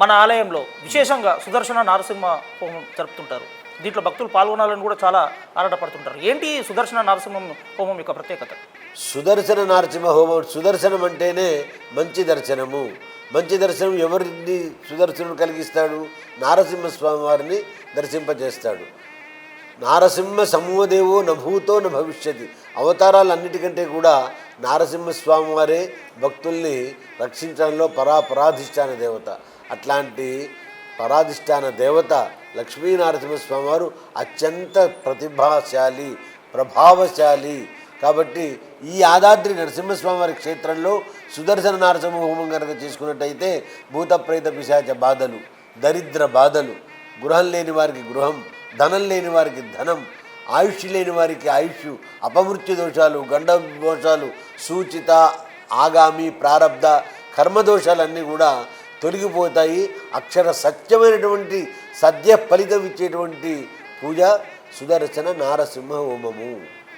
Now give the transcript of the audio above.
మన ఆలయంలో విశేషంగా సుదర్శన నారసింహ హోమం జరుపుతుంటారు. దీంట్లో భక్తులు పాల్గొనాలని కూడా చాలా ఆరాటపడుతుంటారు. ఏంటి సుదర్శన నారసింహం హోమం యొక్క ప్రత్యేకత? సుదర్శన నరసింహ హోమం సుదర్శనం అంటేనే మంచి దర్శనము. మంచి దర్శనం ఎవరిని సుదర్శనం కలిగిస్తాడు? నారసింహస్వామి వారిని దర్శింపజేస్తాడు. నారసింహ సమూహదేవో నభూతో న భవిష్యతి. అవతారాలన్నిటికంటే కూడా నారసింహస్వామి వారే భక్తుల్ని రక్షించడంలో పరాపరాధిష్టాన దేవత. అట్లాంటి పరాధిష్టాన దేవత లక్ష్మీ నారసింహస్వామి వారు అత్యంత ప్రతిభాశాలి ప్రభావశాలి. కాబట్టి ఈ యాదాద్రి నరసింహస్వామి వారి క్షేత్రంలో సుదర్శన నారసింహ హోమం కనుక చేసుకున్నట్టయితే భూతప్రేత పిశాచ బాధలు దరిద్ర బాధలు గృహం లేని వారికి గృహం ధనం లేని వారికి ధనం ఆయుష్ లేని వారికి ఆయుష్ అపమృత్యు దోషాలు గండ దోషాలు సూచిత ఆగామి ప్రారబ్ధ కర్మదోషాలన్నీ కూడా తొలగిపోతాయి. అక్షర సత్యమైనటువంటి సద్య ఫలితం ఇచ్చేటువంటి పూజ సుదర్శన నారసింహ హోమము.